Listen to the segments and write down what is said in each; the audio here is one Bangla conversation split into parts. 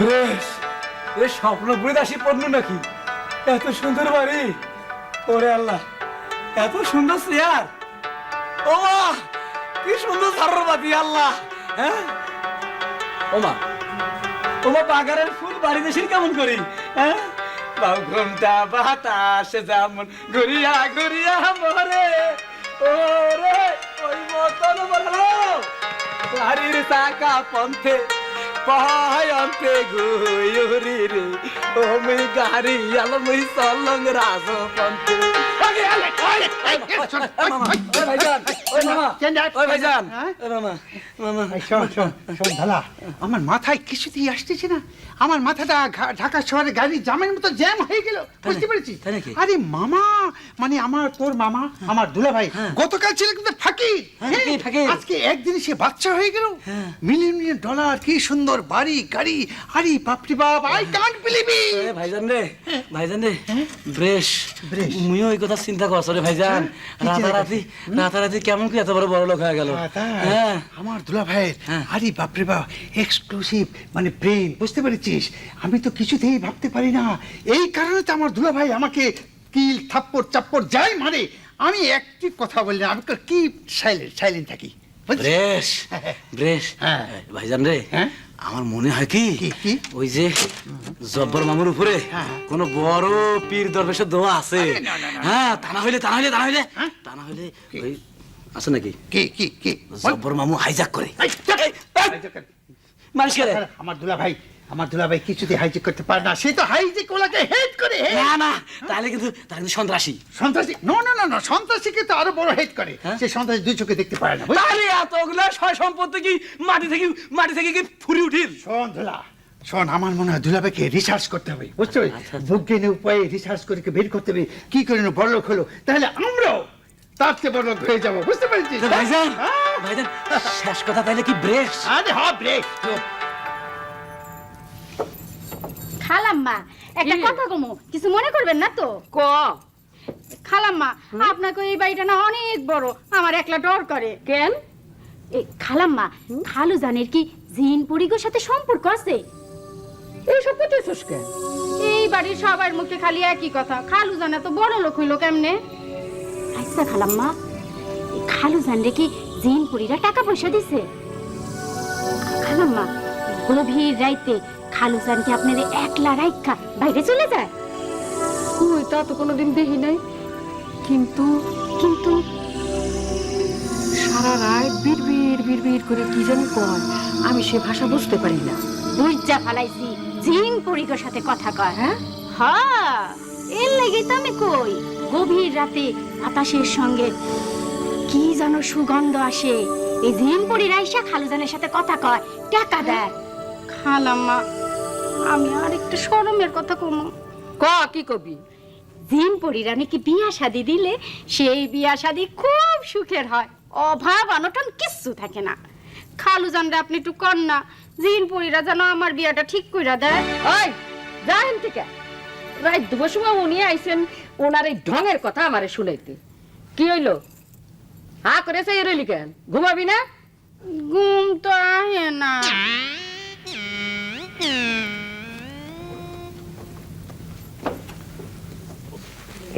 বেশ, এ স্বপ্ন আসি পণ্য নাকি? এত সুন্দর বাড়ি। ওরে আল্লাহ, এত সুন্দর চেয়ার। ও কি সুন্দর ধারবাতি আল্লাহ হ্যাঁ? ও মা মা বাগানের ফুল বাড়ি দেশের কেমন করি হ্যাঁ? ঘুমটা বাতাসে যেমন ঘুরিয়া ঘুরিয়া মরে। ওরে, ওই মতন বলো গাড়ির চাকা পন্থে পাহায় অন্তে গুয়ুরি রে ও মুই গাড়ি আলো মুই রাজ শোন ঢালা আমার মাথায় কিছুতেই আসতেছে না। আমার মাথাটা ঢাকা শহরে গাড়ি জামের মতো জ্যাম হয়ে গেল। বুঝতে নাকি? আরে মামা মানে আমার তোর মামা আমার দুলা ভাই হ্যাঁ। গতকাল ছিল কিন্তু ফাকির হ্যাঁ, হ্যাঁ? আজকে একদিনে সে বাচ্চা হয়ে গেল। হ্যাঁ। মিলিয়ন মিলিয়ন ডলার কি সুন্দর বাড়ি গাড়ি আরে বাপরে বাপ আই কান্ট বিলিভ এ ভাইজান রে ভাইজান রে ব্রেশ। ব্রেশ। মুইও এই কথা চিন্তা করছ রে ভাইজান। রাতারাতি রাতারাতি কেমন কি এত বড় বড় লোক হয়ে গেল। হ্যাঁ আমার দুলা ভাইয়ের হ্যাঁ। আরে বাপরে বাপ এক্সক্লুসিভ মানে প্রেম বুঝতে পেরেছিস আমি তো কিছুতেই ভাবতে পারি না এই কারণে তো আমার দুলা ভাই আমাকে কিল থাপ্পড় চাপ্পড় যাই মারে আমি একটি কথা বলি না আমি কি সাইলেন্ট সাইলেন্ট থাকি? ব্রেশ ব্রেশ হ্যাঁ। ভাইজান রে হ্যাঁ? আমার মনে হয় কি? ওই যে জব্বর মামুর উপরে হ্যাঁ। কোন বড় পীর দরবেশের দোয়া আছে। হ্যাঁ তা না হইলে তা না হইলে তা না হইলে হ্যাঁ? তা না হইলে ওই আছে নাকি কি কি কি জব্বর মামু হাইজাক করে মানুষ করে আমার দুলা ভাই আমার দুলা ভাই কিছুতে হাইজেক করতে পারে না। সে তো হাইজেক ওলাকে হেড করে না না তাহলে কিন্তু তাহলে কিন্তু সন্ত্রাসী। সন্ত্রাসী? নো না না না সন্ত্রাসীকে তো আরও বড় হেড করে। হ্যাঁ? সে সন্ত্রাসী দুই চোখে দেখতে পারে না? তাহলে এতগুলো সয় সম্পত্তি কি মাটি থেকে মাটি থেকে কি ফুরি উঠিল? শোন দুলা শোন আমার মনে হয় দুলাভাইকে রিসার্চ করতে হবে বুঝছ আচ্ছা, বিজ্ঞানের উপায়ে রিসার্চ করে কে বের করতে হবে? কি করে বড় লোক হলো? তাহলে আমরাও তার চেয়ে বড় লোক হয়ে যাব বুঝতে পেরেছিস তো ভাইজান হ্যাঁ? ভাইজান শেষ কথা তাহলে কি ব্রেক আরে হ ব্রেক খালাম্মা একটা কথা কমু কিছু মনে করবেন না তো? ক? খালাম্মা আপনাকে এই বাড়িটা না অনেক বড় আমার একলা ডর করে। কেন? খালাম্মা খালু জানের কি জিন পরিগোর সাথে সম্পর্ক আছে? এইসব করতেছিস কেন? এই বাড়ির সবার মুখে খালি একই কথা খালু জানা তো বড় লোক হইল কেমনে? আচ্ছা খালাম্মা খালু জানলে কি জিন পরিরা টাকা পয়সা দিছে? খালাম্মা গভীর রাইতে খালু জান কি আপনার একলা রাইখা বাইরে চলে যায়। কই তা তো কোনোদিন দেখি নাই। কিন্তু কিন্তু সারা রাত বিড় বিড় বিড় বিড় করে কি জানি কয় আমি সে ভাষা বুঝতে পারি না। বুঝা ফালাইছি জিন পরিগোর সাথে কথা কয়। হ্যাঁ? হ্যাঁ এর লাগি তো আমি কই গভীর রাতে বাতাসের সঙ্গে কি যেন সুগন্ধ আসে। এই জিন পরি রাইসা খালুজানের সাথে কথা কয় টাকা দেয়। খালাম্মা আমি আর একটু শরমের কথা কম। ক কি কবি? জিন নাকি বিয়া শাদি দিলে সেই বিয়া শাদি খুব সুখের হয়। অভাব অনটন কিচ্ছু থাকে না। খালুজানরা আপনি একটু কর না। জিন পরিরা যেন আমার বিয়াটা ঠিক কইরা দেয়। ওই যাহেন থেকে রাত দুপুর সময় উনি আইছেন ওনার এই ঢঙের কথা আমারে শুনাইতে। কি হইল? হা করে সেই রইলি কেন? ঘুমাবি না? ঘুম তো আহে না।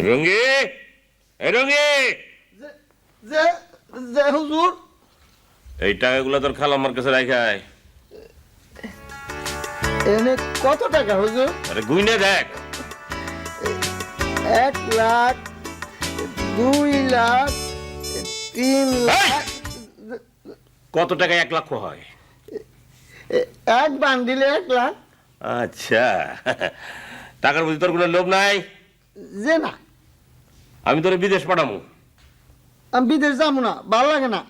রঙ্গি এ রঙ্গি যে যে হুজুর। এই টাকাগুলো তোর খালা আমার কাছে রাখায় এনে কত টাকা হুজুর? আরে গুইনে দেখ। এক লাখ দুই লাখ তিন লাখ। কত টাকা এক লাখ হয়? এক বান্ডিলে এক লাখ। আচ্ছা টাকার প্রতি তোর কোনো লোভ নাই? যে না। আমি তোর বিদেশ পাঠামু। আমি বিদেশ যাব না ভালো লাগে না।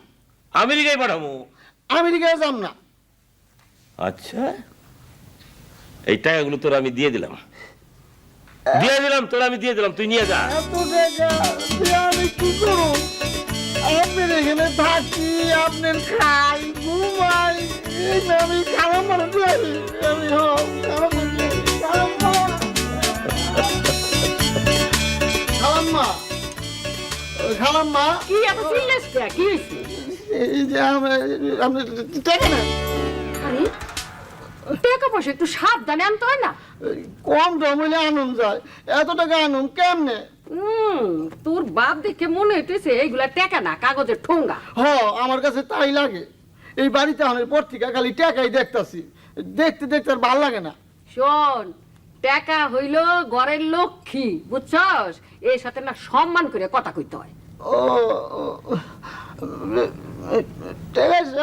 আমেরিকায় পাঠামু। আমেরিকায় যাব না। আচ্ছা। এই টাকাগুলো তোর আমি দিয়ে দিলাম। দিয়ে দিলাম তোর আমি দিয়ে দিলাম তুই নিয়ে যা। এত টাকা আমি কি করব? আপনার এখানে থাকি আপনার খাই ঘুমাই আমি খারাপ মানুষ খারাপ খালাম্মা। কি এত চিল্লাস কে? কি হয়েছে? এই যে আপনি টাকা নেন। আরে টাকা পয়সা একটু সাবধানে আনতে হয় না? কম দাম হইলে আনুন যায়। এত টাকা আনুন কেমনে? তোর বাপ দেখে মনে হইতেছে এইগুলা টাকা না কাগজের ঠোঙ্গা হ আমার কাছে তাই লাগে। এই বাড়িতে আনার পর থেকে খালি টাকাই দেখতাছি। দেখতে দেখতে আর ভালো লাগে না। শোন টাকা হইল ঘরের লক্ষ্মী বুঝছস? এর সাথে না সম্মান করে কথা কইতে হয়। ও ঠিক আছে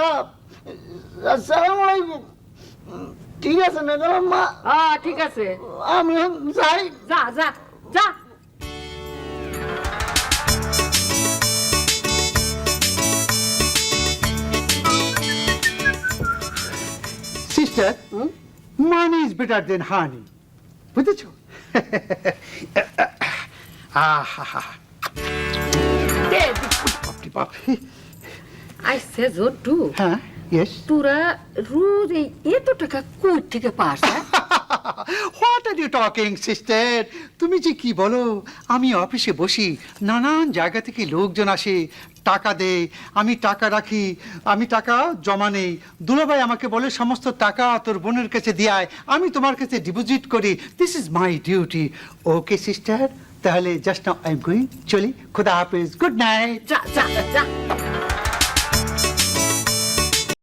আসসালামু আলাইকুম। ঠিক আছে মা। আ ঠিক আছে। আমি যাই। যা যা যা। Sister money is better than honey বুঝেছ আহা দে বাপরে বাপ আইসে জোটু হ্যাঁ ইয়েস তোরা রোজ এই এত টাকা কই থেকে পাস হ্যাঁ? What are you talking sister তুমি যে কি বলো? আমি অফিসে বসি নানান জায়গা থেকে লোকজন আসে টাকা দেয় আমি টাকা রাখি আমি টাকা জমা নেই। দুলাভাই আমাকে বলে সমস্ত টাকা তোর বোনের কাছে দিয়ায় আমি তোমার কাছে ডিপোজিট করি। This is my duty okay sister তাহলে just now I am going চলি খুদা হাফিজ গুড নাইট যা যা যা।